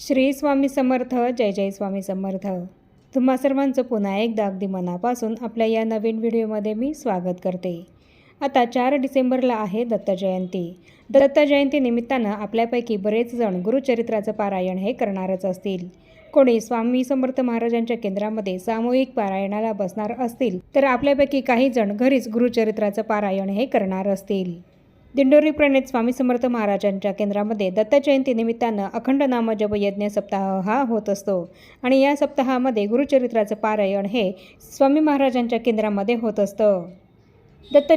श्री स्वामी समर्थ जय जय स्वामी समर्थ. तुम्हा सर्वांचं पुन्हा एकदा अगदी मनापासून आपल्या या नवीन व्हिडिओमध्ये मी स्वागत करते. आता चार डिसेंबरला आहे दत्त जयंती. दत्त जयंती निमित्तानं आपल्यापैकी बरेच जण गुरुचरित्राचं पारायण हे करणारच असतील. कोणी स्वामी समर्थ महाराजांच्या केंद्रामध्ये सामूहिक पारायणाला बसणार असतील तर आपल्यापैकी काही जण घरीच गुरुचरित्राचं पारायण हे करणार असतील. दिंडोरी प्रणित स्वामी समर्थ महाराजांच्या केंद्रामध्ये दत्त निमित्तानं अखंड नामजप यज्ञ सप्ताह हा होत असतो. आणि या सप्ताहामध्ये गुरुचरित्राचं पारायण हे स्वामी महाराजांच्या केंद्रामध्ये होत असतं. दत्त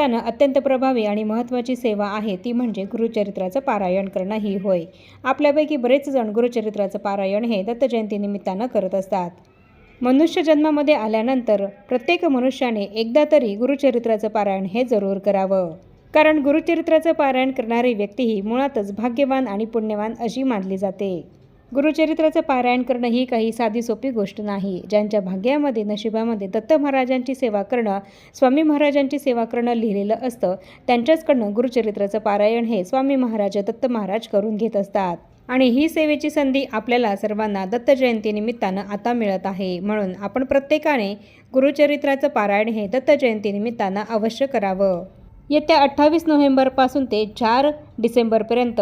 अत्यंत प्रभावी आणि महत्त्वाची सेवा आहे ती म्हणजे गुरुचरित्राचं पारायण करणं ही होय. आपल्यापैकी बरेच जण गुरुचरित्राचं पारायण हे दत्त करत असतात. मनुष्य जन्मामध्ये आल्यानंतर प्रत्येक मनुष्याने एकदा तरी गुरुचरित्राचं पारायण हे जरूर करावं. कारण गुरुचरित्राचं पारायण करणारी व्यक्ती ही मुळातच भाग्यवान आणि पुण्यवान अशी मानली जाते. गुरुचरित्राचं पारायण करणं ही काही साधी सोपी गोष्ट नाही. ज्यांच्या भाग्यामध्ये नशिबामध्ये दत्त महाराजांची सेवा करणं स्वामी महाराजांची सेवा करणं लिहिलेलं असतं त्यांच्याचकडनं गुरुचरित्राचं पारायण हे स्वामी महाराज दत्त महाराज करून घेत असतात. आणि ही सेवेची संधी आपल्याला सर्वांना दत्त आता मिळत आहे. म्हणून आपण प्रत्येकाने गुरुचरित्राचं पारायण हे दत्त अवश्य करावं. येत्या अठ्ठावीस नोव्हेंबरपासून ते चार डिसेंबरपर्यंत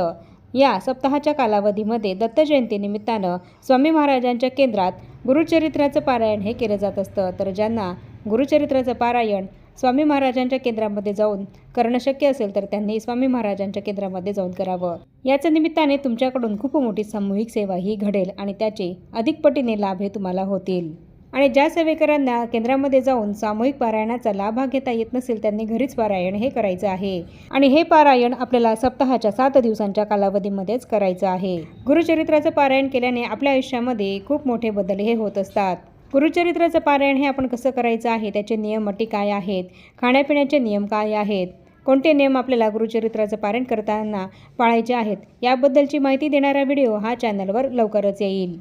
या सप्ताहाच्या कालावधीमध्ये दत्तजयंतीनिमित्तानं स्वामी महाराजांच्या केंद्रात गुरुचरित्राचं पारायण हे केलं जात असतं. तर ज्यांना गुरुचरित्राचं पारायण स्वामी महाराजांच्या केंद्रामध्ये जाऊन करणं शक्य असेल तर त्यांनी स्वामी महाराजांच्या केंद्रामध्ये जाऊन करावं. याच्या निमित्ताने तुमच्याकडून खूप मोठी सामूहिक सेवा ही घडेल आणि त्याचे अधिक पटीने लाभ हे तुम्हाला होतील. आणि ज्या सेवेकरांना केंद्रामध्ये जाऊन सामूहिक पारायणाचा लाभ घेता येत नसेल त्यांनी घरीच पारायण हे करायचं आहे. आणि हे पारायण आपल्याला सप्ताहाच्या सात दिवसांच्या कालावधीमध्येच करायचं आहे. गुरुचरित्राचं पारायण केल्याने आपल्या आयुष्यामध्ये खूप मोठे बदल हे होत असतात. गुरुचरित्राचं पारायण हे आपण कसं करायचं आहे त्याचे नियम अटी काय आहेत खाण्यापिण्याचे नियम काय आहेत कोणते नियम आपल्याला गुरुचरित्राचं पारायण करताना पाळायचे आहेत याबद्दलची माहिती देणारा व्हिडिओ हा चॅनलवर लवकरच येईल.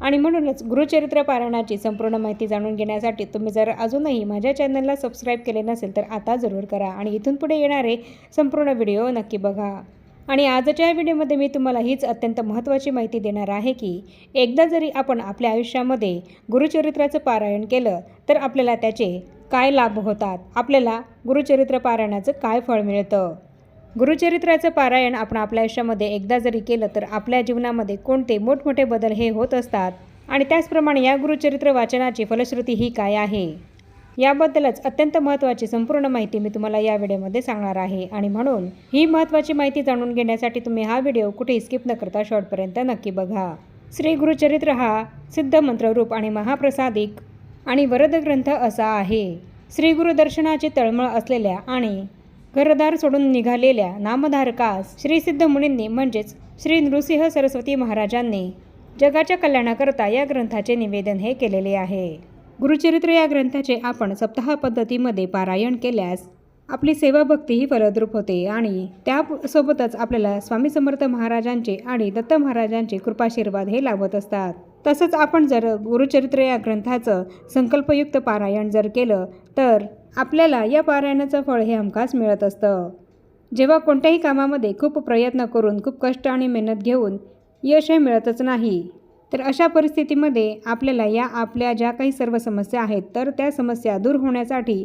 आणि म्हणूनच गुरुचरित्र पारायणाची संपूर्ण माहिती जाणून घेण्यासाठी तुम्ही जर अजूनही माझ्या चॅनलला सबस्क्राईब केले नसेल तर आता जरूर करा आणि इथून पुढे येणारे संपूर्ण व्हिडिओ नक्की बघा. आणि आजच्या या व्हिडिओमध्ये मी तुम्हाला हीच अत्यंत महत्त्वाची माहिती देणार आहे की एकदा जरी आपण आपल्या आयुष्यामध्ये गुरुचरित्राचं पारायण केलं तर आपल्याला त्याचे काय लाभ होतात? आपल्याला गुरुचरित्र पारायणाचं काय फळ मिळतं? गुरुचरित्राचं पारायण आपण आपल्या आयुष्यामध्ये एकदा जरी केलं तर आपल्या जीवनामध्ये कोणते मोठमोठे बदल हे होत असतात? आणि त्याचप्रमाणे या गुरुचरित्र वाचनाची फलश्रुती ही काय आहे? याबद्दलच अत्यंत महत्त्वाची संपूर्ण माहिती मी तुम्हाला या व्हिडिओमध्ये सांगणार आहे. आणि म्हणून ही महत्त्वाची माहिती जाणून घेण्यासाठी तुम्ही हा व्हिडिओ कुठेही स्किप न करता शेवटपर्यंत नक्की बघा. श्री गुरुचरित्र हा सिद्ध मंत्ररूप आणि महाप्रसादिक आणि वरद ग्रंथ असा आहे. श्री गुरुदर्शनाची तळमळ असलेल्या आणि घरदार सोडून निघालेल्या नामधारकास श्रीसिद्ध मुनींनी म्हणजेच श्री नृसिंह सरस्वती महाराजांनी जगाच्या कल्याणाकरता या ग्रंथाचे निवेदन हे केलेले आहे. गुरुचरित्र या ग्रंथाचे आपण सप्ताह पद्धतीमध्ये पारायण केल्यास आपली सेवा भक्ती ही फलद्रूप होते आणि त्यासोबतच आपल्याला स्वामी समर्थ महाराजांचे आणि दत्त महाराजांचे कृपाशीर्वाद हे लाभत असतात. तसंच आपण जर गुरुचरित्र या ग्रंथाचं संकल्पयुक्त पारायण जर केलं तर आपल्याला या पारायणाचं फळ हे हमखास मिळत असतं. जेव्हा कोणत्याही कामामध्ये खूप प्रयत्न करून खूप कष्ट आणि मेहनत घेऊन यश हे मिळतच नाही तर अशा परिस्थितीमध्ये आपल्याला या आपल्या ज्या काही सर्व समस्या आहेत तर त्या समस्या दूर होण्यासाठी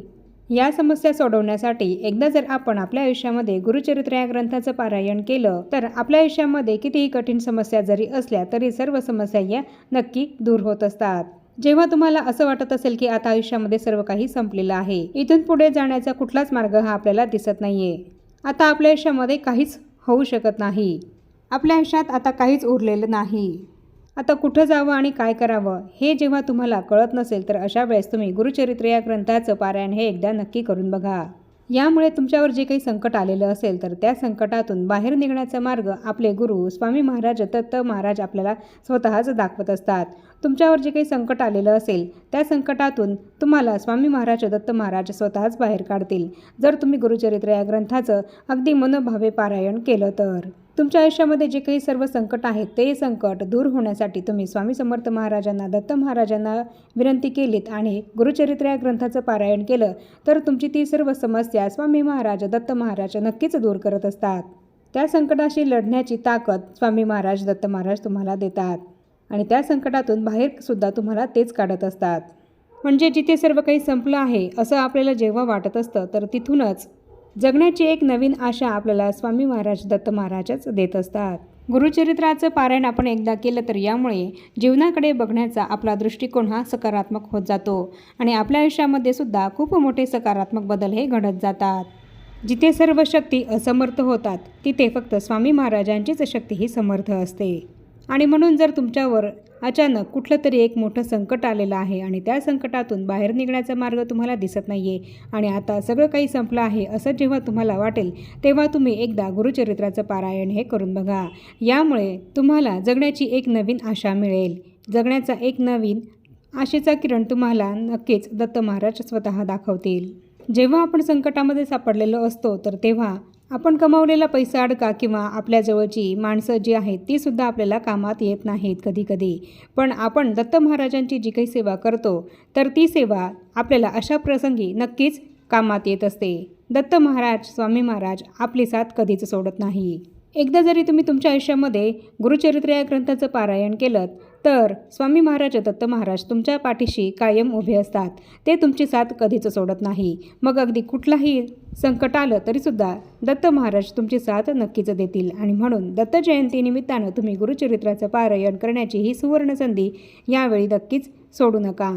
या समस्या सोडवण्यासाठी एकदा जर आपण आपल्या आयुष्यामध्ये गुरुचरित्र या ग्रंथाचं पारायण केलं तर आपल्या आयुष्यामध्ये कितीही कठीण समस्या जरी असल्या तरी सर्व समस्या या नक्की दूर होत असतात. जेव्हा तुम्हाला असं वाटत असेल की आता आयुष्यामध्ये सर्व काही संपलेलं आहे इथून पुढे जाण्याचा कुठलाच मार्ग हा आपल्याला दिसत नाहीये. आता आपल्या आयुष्यामध्ये काहीच होऊ शकत नाही. आपल्या आयुष्यात आता काहीच उरलेलं नाही. आता कुठं जावं आणि काय करावं हे जेव्हा तुम्हाला कळत नसेल तर अशा वेळेस तुम्ही गुरुचरित्र या ग्रंथाचं पारायण हे एकदा नक्की करून बघा. यामुळे तुमच्यावर जे काही संकट आलेलं असेल तर त्या संकटातून बाहेर निघण्याचा मार्ग आपले गुरु स्वामी महाराज दत्त महाराज आपल्याला स्वतःच दाखवत असतात. तुमच्यावर जे काही संकट आलेलं असेल त्या संकटातून तुम्हाला स्वामी महाराज दत्त महाराज स्वतःच बाहेर काढतील. जर तुम्ही गुरुचरित्र या ग्रंथाचं अगदी मनोभावे पारायण केलं तर. तुमच्या आयुष्यामध्ये जे काही सर्व संकट आहेत ते संकट दूर होण्यासाठी तुम्ही स्वामी समर्थ महाराजांना दत्त महाराजांना विनंती केलीत आणि गुरुचरित्र या ग्रंथाचं पारायण केलं तर तुमची ती सर्व समस्या स्वामी महाराज दत्त महाराज नक्कीच दूर करत असतात. त्या संकटाशी लढण्याची ताकद स्वामी महाराज दत्त महाराज तुम्हाला देतात आणि त्या संकटातून बाहेरसुद्धा तुम्हाला तेच काढत असतात. म्हणजे जिथे सर्व काही संपलं आहे असं आपल्याला जेव्हा वाटत असतं तर तिथूनच जगण्याची एक नवीन आशा आपल्याला स्वामी महाराज दत्त महाराजच देत असतात. गुरुचरित्राचं पारायण आपण एकदा केलं तर यामुळे जीवनाकडे बघण्याचा आपला दृष्टिकोन हा सकारात्मक होत जातो आणि आपल्या आयुष्यामध्ये सुद्धा खूप मोठे सकारात्मक बदल हे घडत जातात. जिथे सर्व शक्ती असमर्थ होतात तिथे फक्त स्वामी महाराजांचीच शक्ती ही समर्थ असते. आणि म्हणून जर तुमच्यावर अचानक कुठलं तरी एक मोठं संकट आलेलं आहे आणि त्या संकटातून बाहेर निघण्याचा मार्ग तुम्हाला दिसत नाही आहे आणि आता सगळं काही संपलं आहे असं जेव्हा तुम्हाला वाटेल तेव्हा तुम्ही एकदा गुरुचरित्राचं पारायण हे करून बघा. यामुळे तुम्हाला जगण्याची एक नवीन आशा मिळेल. जगण्याचा एक नवीन आशेचा किरण तुम्हाला नक्कीच दत्त महाराज स्वतः दाखवतील. जेव्हा आपण संकटामध्ये सापडलेलो असतो तर तेव्हा आपण कमावलेला पैसा अडका किंवा आपल्याजवळची माणसं जी आहेत तीसुद्धा आपल्याला कामात येत नाहीत कधीकधी. पण आपण दत्त महाराजांची जी काही सेवा करतो तर ती सेवा आपल्याला अशा प्रसंगी नक्कीच कामात येत असते. दत्त महाराज स्वामी महाराज आपली साथ कधीच सोडत नाही. एकदा जरी तुम्ही तुमच्या आयुष्यामध्ये गुरुचरित्र या ग्रंथाचं पारायण केलं तर स्वामी महाराज दत्त महाराज तुमच्या पाठीशी कायम उभे असतात. ते तुमची साथ कधीच सोडत नाही. मग अगदी कुठलाही संकट आलं तरीसुद्धा दत्त महाराज तुमची साथ नक्कीच देतील. आणि म्हणून दत्त जयंती निमित्तानं तुम्ही गुरुचरित्राचं पारायण करण्याची ही सुवर्ण संधी यावेळी नक्कीच सोडू नका.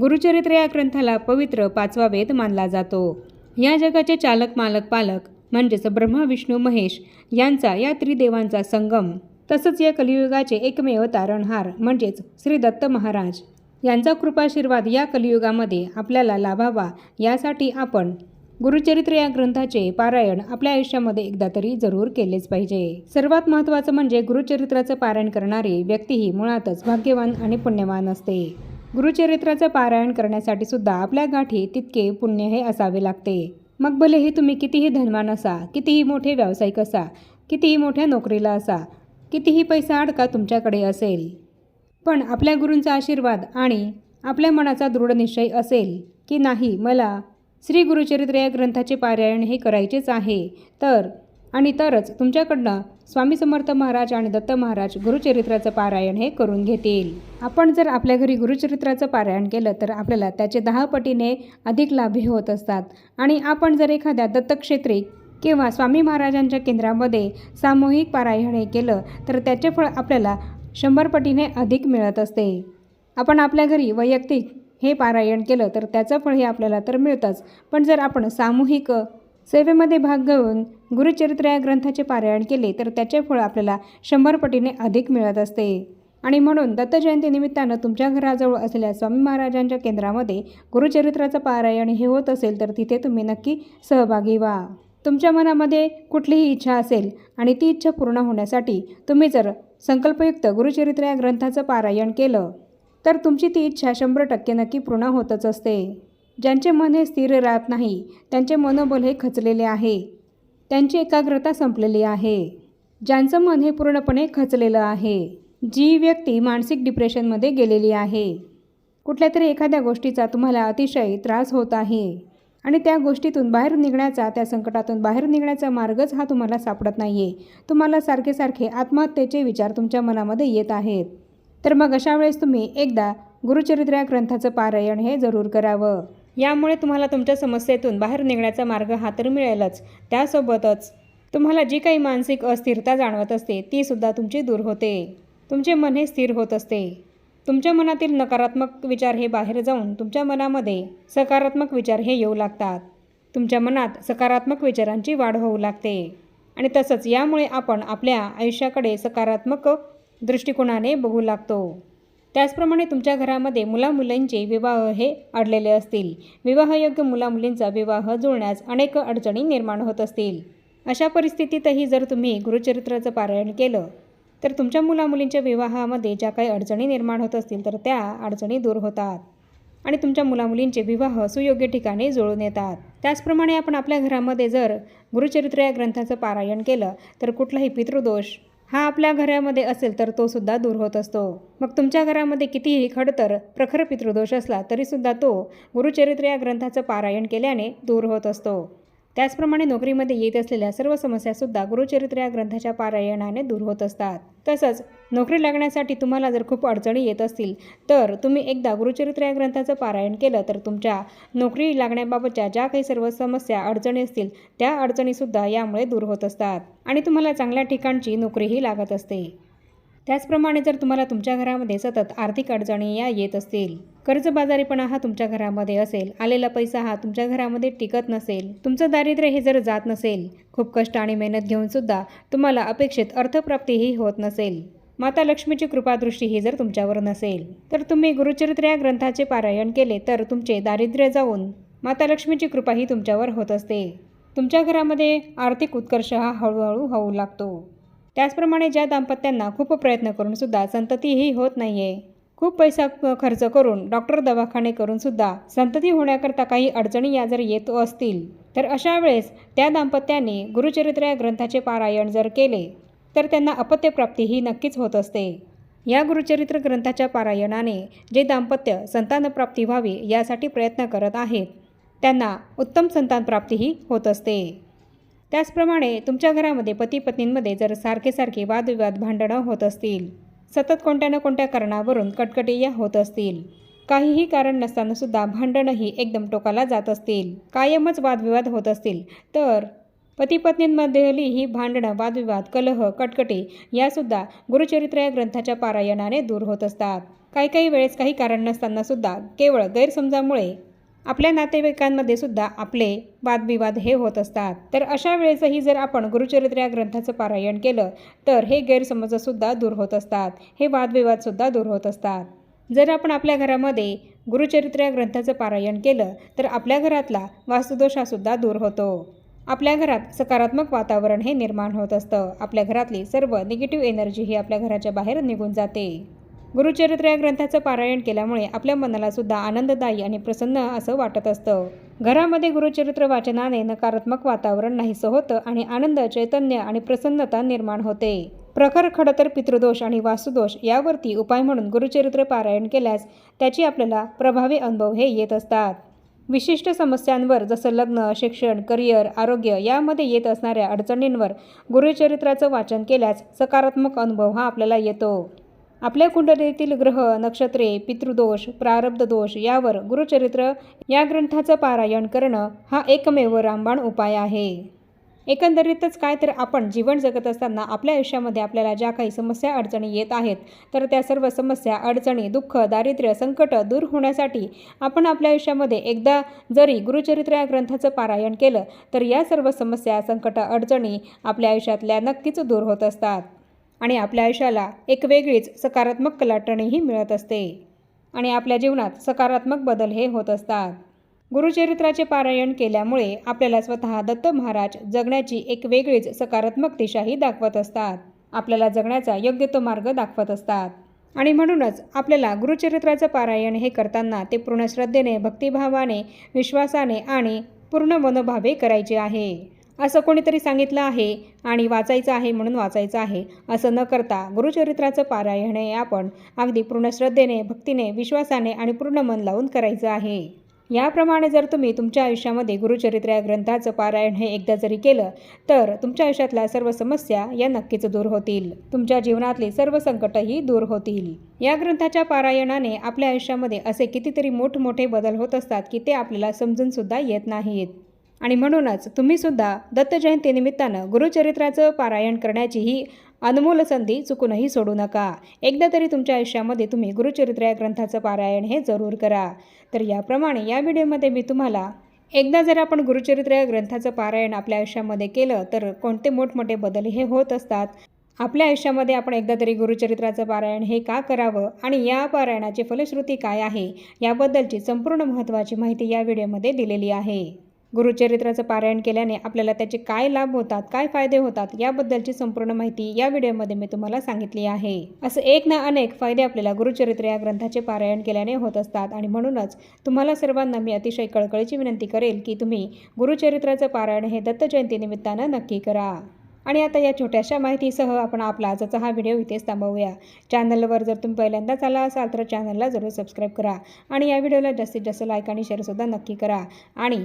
गुरुचरित्र या ग्रंथाला पवित्र पाचवा वेद मानला जातो. या जगाचे चालक मालक पालक म्हणजेच ब्रह्मा विष्णू महेश यांचा या त्रिदेवांचा संगम. तसंच या कलियुगाचे एकमेव तारणहार म्हणजेच श्री दत्त महाराज. यांचा कृपाशीर्वाद या कलियुगामध्ये आपल्याला लाभावा यासाठी आपण गुरुचरित्र या ग्रंथाचे पारायण आपल्या आयुष्यामध्ये एकदा तरी जरूर केलेच पाहिजे. सर्वात महत्त्वाचं म्हणजे गुरुचरित्राचं पारायण करणारी व्यक्ती ही मुळातच भाग्यवान आणि पुण्यवान असते. गुरुचरित्राचं पारायण करण्यासाठी सुद्धा आपल्या गाठी तितके पुण्य हे असावे लागते. मग भलेही तुम्ही कितीही धनवान असा कितीही मोठे व्यावसायिक असा कितीही मोठ्या नोकरीला असा कितीही पैसा अडका तुमच्याकडे असेल. पण आपल्या गुरूंचा आशीर्वाद आणि आपल्या मनाचा दृढ निश्चय असेल की नाही मला श्री गुरुचरित्र या ग्रंथाचे पारायण हे करायचेच आहे तर आणि तरच तुमच्याकडनं स्वामी समर्थ महाराज आणि दत्त महाराज गुरुचरित्राचं पारायण हे करून घेतील. आपण जर आपल्या घरी गुरुचरित्राचं पारायण केलं तर आपल्याला त्याचे दहा पटीने अधिक लाभही होत असतात. आणि आपण जर एखाद्या दत्तक्षेत्री किंवा स्वामी महाराजांच्या केंद्रामध्ये सामूहिक पारायण हे केलं तर त्याचे फळ आपल्याला शंभर पटीने अधिक मिळत असते. आपण आपल्या घरी वैयक्तिक हे पारायण केलं तर त्याचं फळ हे आपल्याला तर मिळतंच. पण जर आपण सामूहिक सेवेमध्ये भाग घेऊन गुरुचरित्र या ग्रंथाचे पारायण केले तर त्याचे फळ आपल्याला शंभर पटीने अधिक मिळत असते. आणि म्हणून दत्तजयंतीनिमित्तानं निमित्तानं तुमच्या घराजवळ असलेल्या स्वामी महाराजांच्या केंद्रामध्ये गुरुचरित्राचं पारायण हे होत असेल तर तिथे तुम्ही नक्की सहभागी व्हा. तुमच्या मनामध्ये कुठलीही इच्छा असेल आणि ती इच्छा पूर्ण होण्यासाठी तुम्ही जर संकल्पयुक्त गुरुचरित्र या ग्रंथाचं पारायण केलं तर तुमची ती इच्छा शंभर टक्के नक्की पूर्ण होतच असते. ज्यांचे मन हे स्थिर राहत नाही त्यांचे मनोबल हे खचलेले आहे. त्यांची एकाग्रता संपलेली आहे. ज्यांचं मन हे पूर्णपणे खचलेलं आहे. जी व्यक्ती मानसिक डिप्रेशनमध्ये गेलेली आहे. कुठल्या तरी एखाद्या गोष्टीचा तुम्हाला अतिशय त्रास होत आहे आणि त्या गोष्टीतून बाहेर निघण्याचा त्या संकटातून बाहेर निघण्याचा मार्गच हा तुम्हाला सापडत नाही आहे तुम्हाला सारखे सारखे आत्महत्येचे विचार तुमच्या मनामध्ये येत आहेत. तर मग अशा वेळेस तुम्ही एकदा गुरुचरित्र या ग्रंथाचं पारायण हे जरूर करावं. यामुळे तुम्हाला तुमच्या समस्येतून बाहेर निघण्याचा मार्ग हा तर मिळेलच. त्यासोबतच तुम्हाला जी काही मानसिक अस्थिरता जाणवत असते ती सुद्धा तुमची दूर होते. तुमचे मन हे स्थिर होत असते. तुमच्या मनातील नकारात्मक विचार हे बाहेर जाऊन तुमच्या मनामध्ये सकारात्मक विचार हे येऊ लागतात. तुमच्या मनात सकारात्मक विचारांची वाढ होऊ लागते. आणि तसंच यामुळे आपण आपल्या आयुष्याकडे सकारात्मक दृष्टिकोनाने बघू लागतो. त्याचप्रमाणे तुमच्या घरामध्ये मुलामुलींचे विवाह हे अडलेले असतील. विवाहयोग्य मुलामुलींचा विवाह जुळण्यास अनेक अडचणी निर्माण होत असतील. अशा परिस्थितीतही जर तुम्ही गुरुचरित्राचं पारायण केलं तर तुमच्या मुलामुलींच्या विवाहामध्ये ज्या काही अडचणी निर्माण होत असतील तर त्या अडचणी दूर होतात आणि तुमच्या मुलामुलींचे विवाह सुयोग्य ठिकाणी जुळून येतात. त्याचप्रमाणे आपण आपल्या घरामध्ये जर गुरुचरित्र या ग्रंथाचं पारायण केलं तर कुठलाही पितृदोष हा आपल्या घरामध्ये असेल तर तो सुद्धा दूर होत असतो. मग तुमच्या घरामध्ये कितीही खडतर प्रखर पितृदोष असला तरीसुद्धा तो गुरुचरित्र या ग्रंथाचं पारायण केल्याने दूर होत असतो. त्याचप्रमाणे नोकरीमध्ये येत असलेल्या सर्व समस्यासुद्धा गुरुचरित्र या ग्रंथाच्या पारायणाने दूर होत असतात. तसंच नोकरी लागण्यासाठी तुम्हाला जर खूप अडचणी येत असतील तर तुम्ही एकदा गुरुचरित्र या ग्रंथाचं पारायण केलं तर तुमच्या नोकरी लागण्याबाबतच्या ज्या काही सर्व समस्या अडचणी असतील त्या अडचणीसुद्धा यामुळे दूर होत असतात आणि तुम्हाला चांगल्या ठिकाणची नोकरीही लागत असते. त्याचप्रमाणे जर तुम्हाला तुमच्या घरामध्ये सतत आर्थिक अडचणी या येत असतील कर्जबाजारीपणा हा तुमच्या घरामध्ये असेल. आलेला पैसा हा तुमच्या घरामध्ये टिकत नसेल. तुमचं दारिद्र्य हे जर जात नसेल खूप कष्ट आणि मेहनत घेऊन सुद्धा तुम्हाला अपेक्षित अर्थप्राप्तीही होत नसेल. माता लक्ष्मीची कृपादृष्टी ही जर तुमच्यावर नसेल तर तुम्ही गुरुचरित्र या ग्रंथाचे पारायण केले तर तुमचे दारिद्र्य जाऊन माता लक्ष्मीची कृपा ही तुमच्यावर होत असते. तुमच्या घरामध्ये आर्थिक उत्कर्ष हा हळूहळू होऊ लागतो. त्याचप्रमाणे ज्या दाम्पत्यांना खूप प्रयत्न करूनसुद्धा संततीही होत नाही आहे खूप पैसा खर्च करून डॉक्टर दवाखाने करूनसुद्धा संतती होण्याकरता काही अडचणी या जर येत असतील तर अशा वेळेस त्या दाम्पत्यांनी गुरुचरित्र या ग्रंथाचे पारायण जर केले तर त्यांना अपत्यप्राप्ती ही नक्कीच होत असते. या गुरुचरित्र ग्रंथाच्या पारायणाने जे दाम्पत्य संतानप्राप्ती व्हावी यासाठी प्रयत्न करत आहेत त्यांना उत्तम संतानप्राप्तीही होत असते. त्याचप्रमाणे तुमच्या घरामध्ये पती पत्नींमध्ये जर सारखे सारखे वादविवाद भांडणं होत असतील सतत कोणत्या ना कोणत्या कारणावरून कटकटी होत असतील. काहीही कारण नसतानासुद्धा भांडणंही एकदम टोकाला जात असतील. कायमच वादविवाद होत असतील. तर पती पत्नींमध्येली ही भांडणं वादविवाद कलह कटकटी यासुद्धा गुरुचरित्र या ग्रंथाच्या पारायणाने दूर होत असतात. काही काही वेळेस काही कारण नसतानासुद्धा केवळ गैरसमजामुळे आपल्या नातेवाईकांमध्ये सुद्धा आपले वादविवाद हे होत असतात. तर अशा वेळेसही जर आपण गुरुचरित्र या ग्रंथाचं पारायण केलं तर हे गैरसमजसुद्धा दूर होत असतात. हे वादविवादसुद्धा दूर होत असतात. जर आपण आपल्या घरामध्ये गुरुचरित्र या ग्रंथाचं पारायण केलं तर आपल्या घरातला वास्तुदोष हा सुद्धा दूर होतो. आपल्या घरात सकारात्मक वातावरण हे निर्माण होत असतं. आपल्या घरातली सर्व निगेटिव्ह एनर्जी ही आपल्या घराच्या बाहेर निघून जाते. गुरुचरित्र या ग्रंथाचं पारायण केल्यामुळे आपल्या मनाला सुद्धा आनंददायी आणि प्रसन्न असं वाटत असतं. घरामध्ये गुरुचरित्र वाचनाने नकारात्मक वातावरण नाहीसं होतं आणि आनंद चैतन्य आणि प्रसन्नता निर्माण होते. प्रखर खडतर पितृदोष आणि वास्तुदोष यावरती उपाय म्हणून गुरुचरित्र पारायण केल्यास त्याची आपल्याला प्रभावी अनुभव हे येत असतात. विशिष्ट समस्यांवर जसं लग्न शिक्षण करिअर आरोग्य यामध्ये येत असणाऱ्या अडचणींवर गुरुचरित्राचं वाचन केल्यास सकारात्मक अनुभव हा आपल्याला येतो. आपल्या कुंडलीतील ग्रह नक्षत्रे पितृदोष प्रारब्ध दोष यावर गुरुचरित्र या ग्रंथाचं पारायण करणं हा एकमेव रामबाण उपाय आहे. एकंदरीतच काय तर आपण जीवन जगत असताना आपल्या आयुष्यामध्ये आपल्याला ज्या काही समस्या अडचणी येत आहेत तर त्या सर्व समस्या अडचणी दुःख दारिद्र्य संकट दूर होण्यासाठी आपण आपल्या आयुष्यामध्ये एकदा जरी गुरुचरित्र या ग्रंथाचं पारायण केलं तर या सर्व समस्या संकट अडचणी आपल्या आयुष्यातल्या नक्कीच दूर होत असतात. आणि आपल्या आयुष्याला एक वेगळीच सकारात्मक कलाटणीही मिळत असते. आणि आपल्या जीवनात सकारात्मक बदल हे होत असतात. गुरुचरित्राचे पारायण केल्यामुळे आपल्याला स्वतः दत्त महाराज जगण्याची एक वेगळीच सकारात्मक दिशाही दाखवत असतात. आपल्याला जगण्याचा योग्य तो मार्ग दाखवत असतात. आणि म्हणूनच आपल्याला गुरुचरित्राचं पारायण हे करताना ते पूर्ण श्रद्धेने भक्तिभावाने विश्वासाने आणि पूर्ण मनोभावे करायचे आहे. असं कोणीतरी सांगितलं आहे आणि वाचायचं आहे म्हणून वाचायचं आहे. असं न करता गुरुचरित्राचं पारायण हे आपण अगदी पूर्ण श्रद्धेने भक्तीने विश्वासाने आणि पूर्ण मन लावून करायचं आहे. याप्रमाणे जर तुम्ही तुमच्या आयुष्यामध्ये गुरुचरित्र या ग्रंथाचं पारायण हे एकदा जरी केलं तर तुमच्या आयुष्यातल्या सर्व समस्या या नक्कीच दूर होतील. तुमच्या जीवनातले सर्व संकटही दूर होतील. या ग्रंथाच्या पारायणाने आपल्या आयुष्यामध्ये असे कितीतरी मोठमोठे बदल होत असतात की ते आपल्याला समजून सुद्धा येत नाहीत. आणि म्हणूनच तुम्हीसुद्धा दत्तजयंतीनिमित्तानं गुरुचरित्राचं पारायण करण्याची ही अनमोल संधी चुकूनही सोडू नका. एकदा तरी तुमच्या आयुष्यामध्ये तुम्ही गुरुचरित्र या ग्रंथाचं पारायण हे जरूर करा. तर याप्रमाणे या व्हिडिओमध्ये मी तुम्हाला एकदा जर आपण गुरुचरित्र या ग्रंथाचं पारायण आपल्या आयुष्यामध्ये केलं तर कोणते मोठमोठे बदल हे होत असतात? आपल्या आयुष्यामध्ये आपण एकदा तरी गुरुचरित्राचं पारायण हे का करावं? आणि या पारायणाची फलश्रुती काय आहे? याबद्दलची संपूर्ण महत्त्वाची माहिती या व्हिडिओमध्ये दिलेली आहे. गुरुचरित्राचं पारायण केल्याने आपल्याला त्याचे काय लाभ होतात काय फायदे होतात याबद्दलची संपूर्ण माहिती या व्हिडिओमध्ये मी तुम्हाला सांगितली आहे. असं एक ना अनेक फायदे आपल्याला गुरुचरित्र या ग्रंथाचे पारायण केल्याने होत असतात आणि म्हणूनच तुम्हाला सर्वांना मी अतिशय कळकळीची विनंती करेल की तुम्ही गुरुचरित्राचं पारायण हे दत्त जयंतीनिमित्तानं नक्की करा. आणि आता या छोट्याशा माहितीसह आपण आपला आजचा हा व्हिडिओ इथेच थांबवूया. चॅनलवर जर तुम्ही पहिल्यांदाच आला असाल तर चॅनलला जरूर सबस्क्राईब करा आणि या व्हिडिओला जास्तीत जास्त लाईक आणि शेअरसुद्धा नक्की करा. आणि